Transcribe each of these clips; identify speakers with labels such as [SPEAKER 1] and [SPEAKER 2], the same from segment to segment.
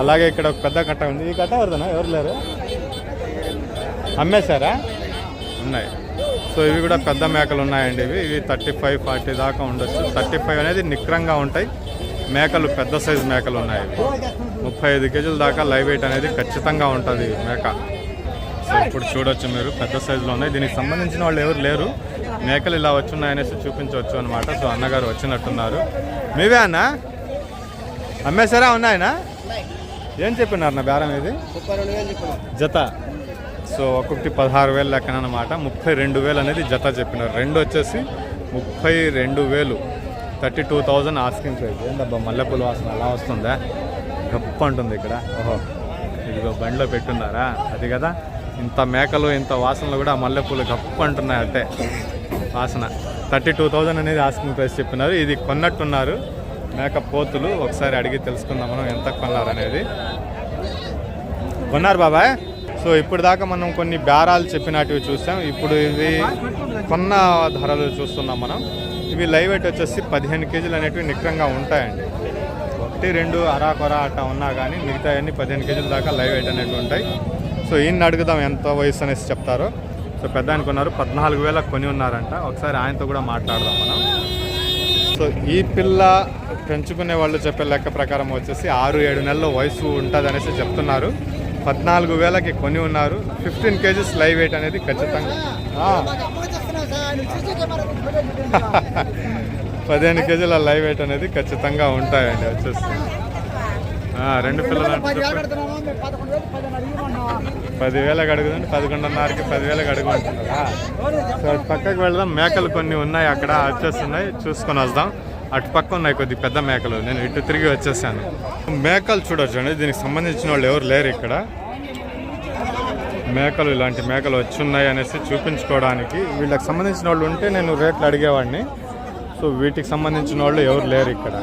[SPEAKER 1] అలాగే ఇక్కడ ఒక పెద్ద కట్ట ఉంది. ఈ కట్ట ఎవరిదనా ఎవరు లేరు? అమ్మేశారా? ఉన్నాయి. సో ఇవి కూడా పెద్ద మేకలు ఉన్నాయండి ఇవి. ఇవి థర్టీ ఫైవ్ ఫార్టీ దాకా ఉండొచ్చు. థర్టీ ఫైవ్ అనేది నిక్రంగా ఉంటాయి. మేకలు పెద్ద సైజు మేకలు ఉన్నాయి. ముప్పై ఐదు కేజీల దాకా లైవ్ వెయిట్ అనేది ఖచ్చితంగా ఉంటుంది మేక. సో ఇప్పుడు చూడొచ్చు మీరు. పెద్ద సైజులో ఉన్నాయి. దీనికి సంబంధించిన వాళ్ళు ఎవరు లేరు. మేకలు ఇలా వచ్చున్నాయనేసి చూపించవచ్చు అనమాట సో అన్నగారు వచ్చినట్టున్నారు. మీవే అన్న? అమ్మేశారా? ఉన్నాయనా? ఏం చెప్పినారు నా బేరం ఇది? జత. సో ఒక్కొక్కటి పదహారు వేలు లెక్కన అనమాట ముప్పై రెండు వేలు అనేది జత చెప్పినారు. రెండు వచ్చేసి ముప్పై రెండు వేలు. Thirty two thousand asking price ఏందబ్బా మల్లెపూల వాసన అలా వస్తుందా? గప్ప అంటుంది ఇక్కడ. ఓహో ఇదిగో బండిలో పెట్టున్నారా? అది కదా. ఇంత మేకలు ఇంత వాసనలు కూడా ఆ మల్లెపూలు గప్ప అంటున్నాయి అంటే వాసన. థర్టీ టూ థౌజండ్ అనేది ఆస్కింగ్ ప్రైస్ చెప్పినారు. ఇది కొన్నట్టున్నారు. మేక పోతులు ఒకసారి అడిగి తెలుసుకుందాం మనం ఎంత కొన్నారు అనేది కొన్నారు బాబాయ్? సో ఇప్పుడు దాకా మనం కొన్ని బేరాలు చెప్పినటివి చూసాం. ఇప్పుడు ఇవి కొన్న ధరలు చూస్తున్నాం మనం. ఇవి లైవ్ వెయిట్ వచ్చేసి పదిహేను కేజీలు అనేటివి నిక్రంగా ఉంటాయండి. ఒకటి రెండు అరా కొర అట్లా ఉన్నా కానీ మిగతా అన్ని పదిహేను కేజీల దాకా లైవ్ వెయిట్ అనేవి ఉంటాయి. సో ఈయన అడుగుదాం ఎంత వయసు అనేసి చెప్తారో. సో పెద్ద అనుకున్నారు పద్నాలుగు వేల కొని ఉన్నారంట. ఒకసారి ఆయనతో కూడా మాట్లాడదాం మనం. సో ఈ పిల్ల పెంచుకునే వాళ్ళు చెప్పే లెక్క ప్రకారం వచ్చేసి ఆరు ఏడు నెలల వయసు ఉంటుంది అనేసి చెప్తున్నారు. పద్నాలుగు వేలకి కొని ఉన్నారు. ఫిఫ్టీన్ కేజీస్ లైవ్ వెయిట్ అనేది ఖచ్చితంగా. పదిహేను కేజీల లైవ్ వెయిట్ అనేది ఖచ్చితంగా ఉంటాయండి వచ్చేసి రెండు పిల్లలు. పదివేలకు అడుగుదండి పదకొండున్నరకి పదివేలకు అడుగుంటున్నారా సో అటు పక్కకి వెళ్దాం. మేకలు కొన్ని ఉన్నాయి అక్కడ వచ్చేస్తున్నాయి. చూసుకొని వద్దాం అటు పక్క ఉన్నాయి కొద్ది పెద్ద మేకలు. నేను ఇటు తిరిగి వచ్చేసాను. మేకలు చూడొచ్చండి దీనికి సంబంధించిన వాళ్ళు ఎవరు లేరు ఇక్కడ. మేకలు ఇలాంటి మేకలు వచ్చున్నాయి అనేసి చూపించుకోవడానికి వీళ్ళకి సంబంధించిన వాళ్ళు ఉంటే నేను రేట్లు అడిగేవాడిని. సో వీటికి సంబంధించిన వాళ్ళు ఎవరు లేరు ఇక్కడ.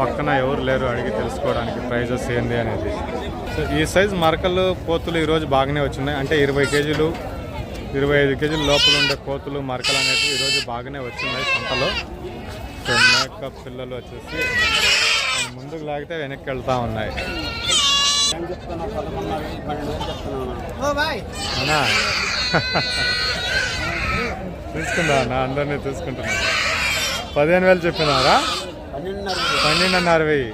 [SPEAKER 1] పక్కన ఎవరు లేరు అడిగి తెలుసుకోవడానికి ప్రైజెస్ ఏంది అనేది. సో ఈ సైజ్ మరకలు కోతులు ఈరోజు బాగానే వచ్చినాయి. అంటే ఇరవై కేజీలు ఇరవై ఐదు కేజీల లోపల ఉండే కోతులు మరకలు అనేవి ఈరోజు బాగానే వచ్చినాయి పంటలో. సో మేక పిల్లలు వచ్చేసి ముందుకు లాగితే వెనక్కి వెళ్తా ఉన్నాయి. అన్నా తీసుకుందా అన్న అందరినీ తీసుకుంటున్నా పదిహేను వేలు చెప్పినారా? పన్నెండున్నర వెయ్యి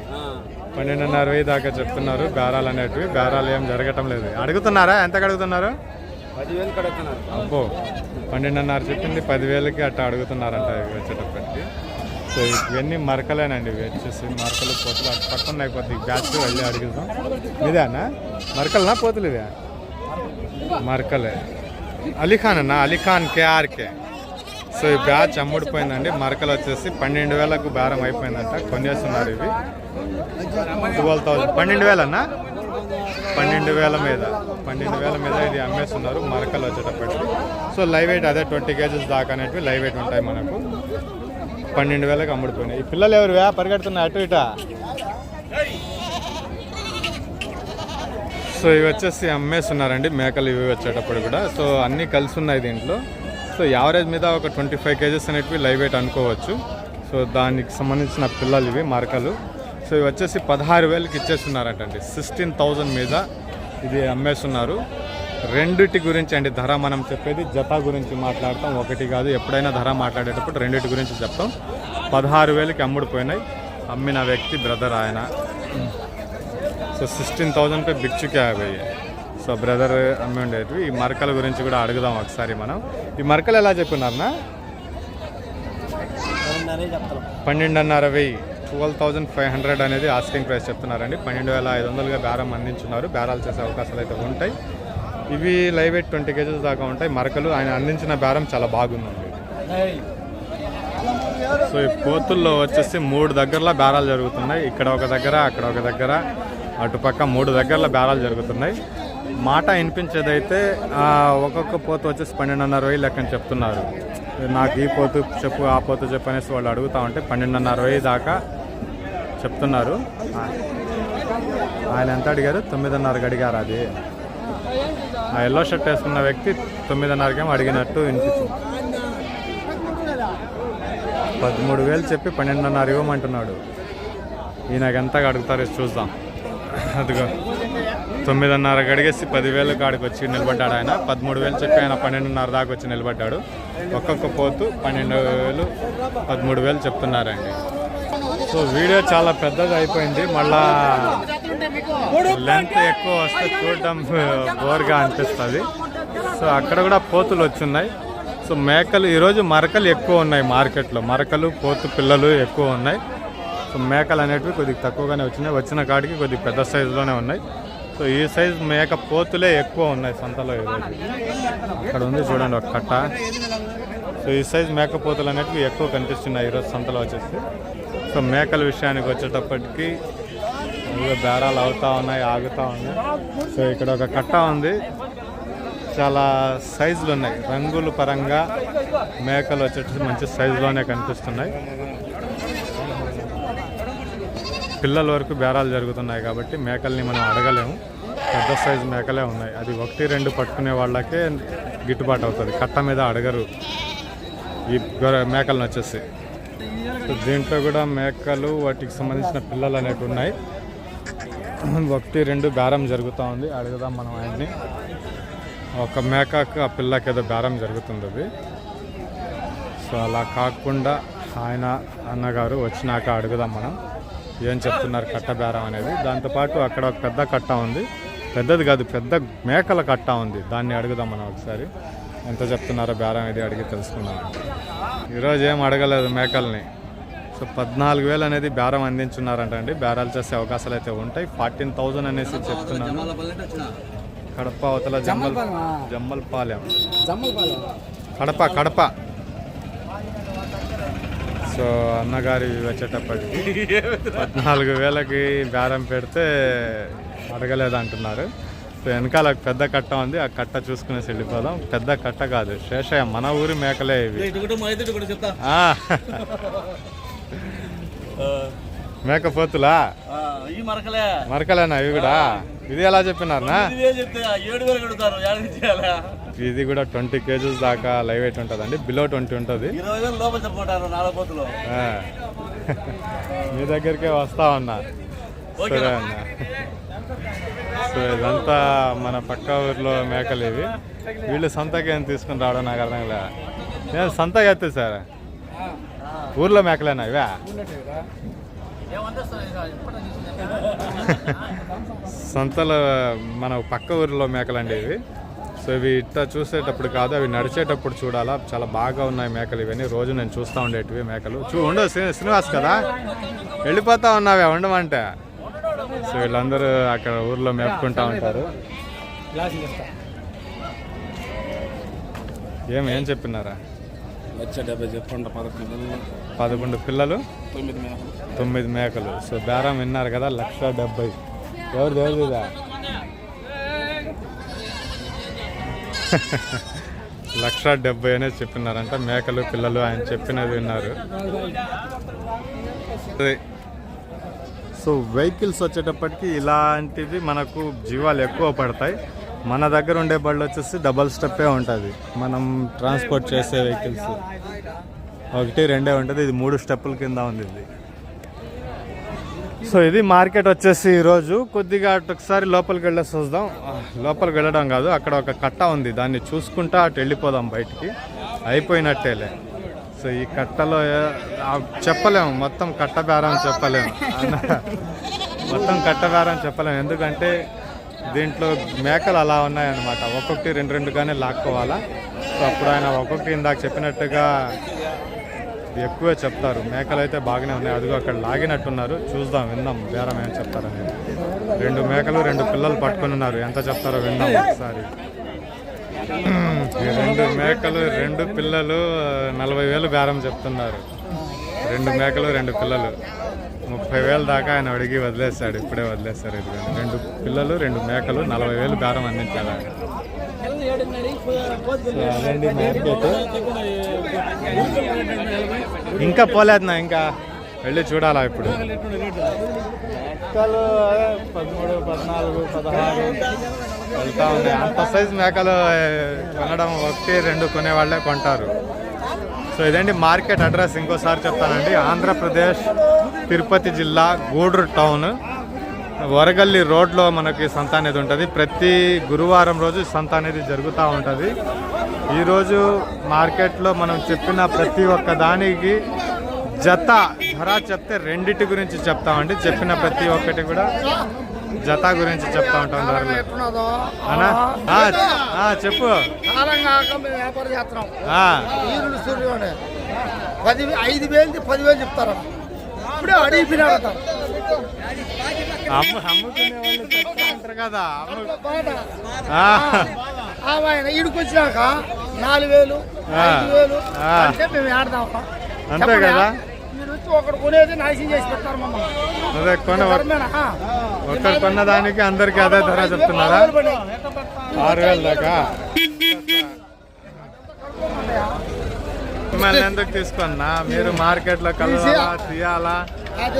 [SPEAKER 1] పన్నెండున్నర వెయ్యి దాకా చెప్తున్నారు బేరాలు అనేటివి. బేరాలు ఏం జరగటం లేదు. అడుగుతున్నారా? ఎంత అడుగుతున్నారు? అబ్బో పన్నెండున్నర చెప్పింది పదివేలకి అట్లా అడుగుతున్నారంట వచ్చేటప్పటికి. సో ఇవన్నీ మరకలేనండి ఇవి వచ్చేసి. మరకలు పోతులు అటు పక్కన కొద్ది బ్యాచ్ వెళ్ళి అడుగుదాం. ఇదేనా? మరకలనా పోతులు ఇవే? మరకలే. అలీఖాన్ అన్న అలీఖాన్ కేఆర్కే. సో ఈ బ్యాచ్ అమ్ముడిపోయిందండి. మరకలు వచ్చేసి పన్నెండు వేలకు బేరం అయిపోయిందంట. కొనేస్తున్నారు ఇవి. Twelve thousand. పన్నెండు వేలన్నా? పన్నెండు వేల మీద. పన్నెండు వేల మీద ఇది అమ్మేస్తున్నారు మరకలు వచ్చేటప్పటికి. సో లైవ్ వెయిట్ అదే ట్వంటీ కేజీస్ దాకా అనేటివి లైవ్ వెయిట్ ఉంటాయి మనకు. పన్నెండు వేలకు అమ్ముడిపోయినాయి. ఈ పిల్లలు ఎవరు? పరిగెడుతున్నాయి అటు ఇట. సో ఇవి వచ్చేసి అమ్మేస్తున్నారండి. మేకలు ఇవి వచ్చేటప్పుడు కూడా. సో అన్నీ కలిసి ఉన్నాయి దీంట్లో. సో యావరేజ్ మీద ఒక ట్వంటీ ఫైవ్ కేజెస్ అనేటివి లైవ్ వెయిట్ అనుకోవచ్చు. సో దానికి సంబంధించిన పిల్లలు ఇవి మరకలు. సో ఇవి వచ్చేసి పదహారు వేలకి ఇచ్చేస్తున్నారటండి. సిక్స్టీన్ థౌజండ్ మీద ఇది అమ్మేస్తున్నారు. రెండిటి గురించి అండి ధర మనం చెప్పేది జత గురించి మాట్లాడతాం. ఒకటి కాదు ఎప్పుడైనా ధర మాట్లాడేటప్పుడు రెండిటి గురించి చెప్తాం. పదహారు వేలకి అమ్ముడిపోయినాయి అమ్మిన వ్యక్తి బ్రదర్ ఆయన. సో సిక్స్టీన్ థౌజండ్ పే బిచ్చుకే యాభై. సో బ్రదర్ అమ్మి ఉండేవి ఈ మరకల గురించి కూడా అడుగుదాం ఒకసారి మనం. ఈ మరకలు ఎలా చెప్పినారనా
[SPEAKER 2] చెప్తాం
[SPEAKER 1] పన్నెండున్నర వెయ్యి ట్వెల్వ్ థౌజండ్ ఫైవ్ హండ్రెడ్ అనేది ఆస్కింగ్ ప్రైస్ చెప్తున్నారండి. పన్నెండు వేల ఐదు వందలుగా బేరం అందించున్నారు. బేరాలు చేసే అవకాశాలు అయితే ఉంటాయి. ఇవి లైవ్ వెయిట్ ట్వంటీ కేజీస్ దాకా ఉంటాయి. మరకలు ఆయన అందించిన బేరం చాలా బాగుందండి. సో ఈ పోతుల్లో వచ్చేసి మూడు దగ్గరలో బేరాలు జరుగుతున్నాయి. ఇక్కడ ఒక దగ్గర అక్కడ ఒక దగ్గర అటుపక్క మూడు దగ్గరలో బేరాలు జరుగుతున్నాయి. మాట వినిపించేదైతే ఒక్కొక్క పోతు వచ్చేసి పన్నెండున్నర వేలు లెక్కని చెప్తున్నారు. నాకు ఈ పోతు చెప్పు ఆ పోతు చెప్పు అనేసి వాళ్ళు అడుగుతా ఉంటే పన్నెండున్నర వేలు దాకా చెప్తున్నారు. ఆయన ఎంత అడిగారు? తొమ్మిదిన్నరకు అడిగారు అది. ఆ ఎల్లో షర్ట్ వేసుకున్న వ్యక్తి తొమ్మిదిన్నరకేమో అడిగినట్టు వినిపించింది. పదమూడు వేలు చెప్పి పన్నెండున్నర ఇవ్వమంటున్నాడు. ఈయనకి ఎంత అడుగుతారో చూద్దాం. అదిగో. తొమ్మిదిన్నర అడిగేసి పదివేలు కాడికి వచ్చి నిలబడ్డాడు ఆయన. పదమూడు వేలు చెప్పి ఆయన పన్నెండున్నర దాకా వచ్చి నిలబడ్డాడు. ఒక్కొక్క పోతు పన్నెండు వేలు పదమూడు వేలు చెప్తున్నారండి. సో వీడియో చాలా పెద్దది అయిపోయింది. మళ్ళా లెంత్ ఎక్కువ వస్తే చూడడం బోర్గా అనిపిస్తుంది. సో అక్కడ కూడా పోతులు వచ్చున్నాయి. సో మేకలు ఈరోజు మరకలు ఎక్కువ ఉన్నాయి మార్కెట్లో. మరకలు పోతు పిల్లలు ఎక్కువ ఉన్నాయి. సో మేకలు అనేటివి కొద్దిగా తక్కువగానే వచ్చినాయి. వచ్చిన కాడికి కొద్దిగా పెద్ద సైజులోనే ఉన్నాయి. సో ఈ సైజ్ మేక పోతులే ఎక్కువ ఉన్నాయి సంతలో ఈరోజు అక్కడ ఉంది చూడండి ఒక కట్ట. సో ఈ సైజ్ మేక పోతులు అనేటివి ఎక్కువ కనిపిస్తున్నాయి ఈరోజు సంతలో వచ్చేసి. సో మేకల విషయానికి వచ్చేటప్పటికి ఇదిగో బేరాలు అవుతా ఉన్నాయి ఆగుతా ఉన్నాయి. సో ఇక్కడ ఒక కట్ట ఉంది. చాలా సైజులు ఉన్నాయి. రంగుల పరంగా మేకలు వచ్చేసి మంచి సైజులోనే కనిపిస్తున్నాయి. పిల్లల వరకు బేరాలు జరుగుతున్నాయి కాబట్టి మేకల్ని మనం అడగలేము. పెద్ద సైజు మేకలే ఉన్నాయి. అది ఒకటి రెండు పట్టుకునే వాళ్ళకే గిట్టుబాటు అవుతుంది. కట్ట మీద అడగరు. ఈ గొర్రె- మేకలను వచ్చేసి. దీంట్లో కూడా మేకలు వాటికి సంబంధించిన పిల్లలు అనేవి ఉన్నాయి. ఒకటి రెండు బేరం జరుగుతూ ఉంది. అడుగుదాం మనం ఆయన్ని. ఒక మేకకు ఆ పిల్లకి ఏదో బేరం జరుగుతుంది అది. సో అలా కాకుండా ఆయన అన్నగారు వచ్చినాక అడుగుదాం మనం. ఏం చెప్తున్నారు కట్ట బేరం అనేది? దాంతోపాటు అక్కడ ఒక పెద్ద కట్ట ఉంది. పెద్దది కాదు పెద్ద మేకల కట్ట ఉంది. దాన్ని అడుగుదాం మనం ఒకసారి. ఎంత చెప్తున్నారో బేరం ఇది అడిగి తెలుసుకుందాం. ఈరోజు ఏం అడగలేదు మేకల్ని. సో పద్నాలుగు వేలు అనేది బేరం అందించున్నారంట అండి. బేరాలు చేసే అవకాశాలు అయితే ఉంటాయి. ఫార్టీన్ థౌజండ్ అనేసి చెప్తున్నాను. కడప అవతల జమ్మల్ జమ్మల్పాలెం కడప కడప. సో అన్నగారి వచ్చేటప్పటికి పద్నాలుగు వేలకి బేరం పెడితే అడగలేదు అంటున్నారు సో వెనకాల పెద్ద కట్ట ఉంది ఆ కట్ట చూసుకునేసి వెళ్ళిపోదాం. పెద్ద కట్ట కాదు శేషయ్య మన ఊరి మేకలే ఇవి. ఆ. మేకపోతులా మరకలేనా ఇవి కూడా? ఇది ఎలా చెప్పినారనా
[SPEAKER 3] ఇదే
[SPEAKER 1] కూడా ట్వంటీ కేజీస్ దాకా లైవ్ వెయిట్ ఉంటుంది. అండి బిలో ట్వంటీ ఉంటుంది. మీ దగ్గరికే వస్తా ఉన్నా. సరే అన్న. సో ఇదంతా మన పక్క ఊర్లో మేకలు ఇవి. వీళ్ళు సంతకి ఏం తీసుకుని రావడం నాకు అర్థం లే నేను సంతకి ఎత్తే సార్. ఊర్లో మేకలేనా ఇవే? సంతలో మన పక్క ఊరిలో మేకలండి ఇవి. సో ఇవి ఇట్లా చూసేటప్పుడు కాదు అవి నడిచేటప్పుడు చూడాలా. చాలా బాగా ఉన్నాయి మేకలు ఇవన్నీ. రోజు నేను చూస్తూ ఉండేటివి మేకలు. చూ ఉండవు శ్రీ- శ్రీనివాస్ కదా? వెళ్ళిపోతా ఉన్నావే ఉండమంటే. సో వీళ్ళందరూ అక్కడ ఊర్లో మేపుకుంటా ఉంటారు. ఏం ఏం చెప్పినారా?
[SPEAKER 2] పదకొండు
[SPEAKER 1] పిల్లలు?
[SPEAKER 2] తొమ్మిది మేకలు.
[SPEAKER 1] తొమ్మిది మేకలు. సో బేరం విన్నారు కదా లక్ష డెబ్బై. ఎవరిది ఎవరిదిదా? లక్ష డెబ్బై అనేది చెప్పినారంట. మేకలు పిల్లలు ఆయన చెప్పినది విన్నారు. సో వెహికల్స్ వచ్చేటప్పటికి ఇలాంటివి మనకు జీవాలు ఎక్కువ పడతాయి. మన దగ్గర ఉండే బళ్ళు వచ్చేసి డబల్ స్టెప్పే ఉంటుంది. మనం ట్రాన్స్పోర్ట్ చేసే వెహికల్స్. ఒకటి రెండే ఉంటుంది. ఇది మూడు స్టెప్పుల కింద ఉంది ఇది. సో ఇది మార్కెట్ వచ్చేసి ఈరోజు. కొద్దిగా అటు ఒకసారి లోపలికి వెళ్ళేసి వద్దాం లోపలికి వెళ్ళడం కాదు అక్కడ ఒక కట్ట ఉంది. దాన్ని చూసుకుంటా అటు వెళ్ళిపోదాం బయటికి. అయిపోయినట్టేలే. సో ఈ కట్టలో చెప్పలేము. మొత్తం కట్ట బేరం చెప్పలేము. మొత్తం కట్ట బేరం చెప్పలేము. ఎందుకంటే దీంట్లో మేకలు అలా ఉన్నాయన్నమాట. ఒక్కొక్కటి రెండు రెండుగానే లాక్కోవాలా. సో అప్పుడు ఆయన ఒక్కొక్కటి ఇందాక చెప్పినట్టుగా ఎక్కువే చెప్తారు మేకలు అయితే బాగానే ఉన్నాయి అదిగో అక్కడ లాగినట్టున్నారు చూద్దాం విందాం బేరం ఏం చెప్తారని రెండు మేకలు రెండు పిల్లలు పట్టుకొని ఉన్నారు ఎంత చెప్తారో విందాం ఒకసారి రెండు మేకలు రెండు పిల్లలు నలభై వేలు బేరం చెప్తున్నారు రెండు మేకలు రెండు పిల్లలు ముప్పై వేలు దాకా ఆయన అడిగి వదిలేశాడు ఇప్పుడే వదిలేశారు ఇది రెండు పిల్లలు రెండు మేకలు నలభై వేలు బేరం అందించాడు ఆయన అదండి మార్కెట్ ఇంకా పోలేదు నా ఇంకా వెళ్ళి చూడాలా ఇప్పుడు. మేకలు పదమూడు పద్నాలుగు పదహారు వెళ్తా ఉన్నాయి. అంత సైజ్ మేకలు కొనడం ఒకటి రెండు కొనేవాళ్ళే కొంటారు. సో ఇదండి మార్కెట్ అడ్రస్. ఇంకోసారి చెప్తానండి. ఆంధ్రప్రదేశ్ తిరుపతి జిల్లా గూడూరు టౌన్. వరగల్లి రోడ్లో మనకి సంత అనేది ఉంటుంది. ప్రతి గురువారం రోజు సంత అనేది జరుగుతూ ఉంటుంది. ఈరోజు మార్కెట్లో మనం చెప్పిన ప్రతి ఒక్క దానికి జత ధర చెప్తే రెండిటి గురించి చెప్తామండి. చెప్పిన ప్రతి ఒక్కటి కూడా జత గురించి చెప్తా ఉంటాం ధరలు. చెప్పు.
[SPEAKER 4] వ్యాపారం చేస్తున్నాం పది ఐదు వేలు పదివేలు చెప్తారు ఇప్పుడే
[SPEAKER 1] అమ్ముకునే వాళ్ళు చెప్తా ఉంటారు కదా
[SPEAKER 4] ఆయన ఈడికి వచ్చినాక నాలుగు వేలు. ఐదు వేలు. అంటే మేము ఆడదాం
[SPEAKER 1] అంతే కదా?
[SPEAKER 4] మీరు వచ్చి ఒకడు కొనేది నాశనం చేసి పెడతారు మమ్మల్ని.
[SPEAKER 1] అదే కొన
[SPEAKER 4] ధర్మేనా?
[SPEAKER 1] ఒక్కరు కొన్న దానికి అందరికి అదే ధర చెప్తున్నారా?
[SPEAKER 4] ఆరు
[SPEAKER 1] వేల దాకా? మిమ్మల్ని ఎందుకు తీసుకున్నా? మీరు మార్కెట్లో కలవాలా తీయాలా?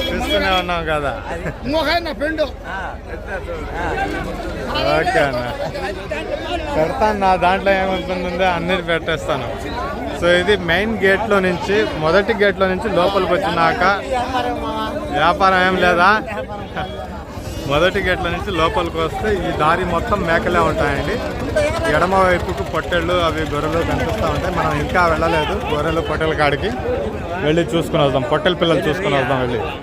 [SPEAKER 1] చూస్తూనే ఉన్నాం కదా.
[SPEAKER 4] ఇంకొక నా ఫ్రెండ్
[SPEAKER 1] ఓకే అన్న. పెడతాను నా దాంట్లో ఏమవుతుందో అన్నిటి పెట్టేస్తాను. సో ఇది మెయిన్ గేట్లో నుంచి మొదటి గేట్లో నుంచి లోపలికి వచ్చినాక వ్యాపారం ఏం లేదా? మొదటి గేట్ల నుంచి లోపలికి వస్తే ఈ దారి మొత్తం మేకలే ఉంటాయండి. ఎడమ వైపుకు పొట్టెళ్ళు అవి గొర్రెలు కనిపిస్తూ ఉంటాయి. మనం ఇంకా వెళ్ళలేదు. గొర్రెలు పొట్టెల కాడికి వెళ్ళి చూసుకుని వద్దాం పొట్టెల పిల్లలు చూసుకుని వద్దాం వెళ్ళి.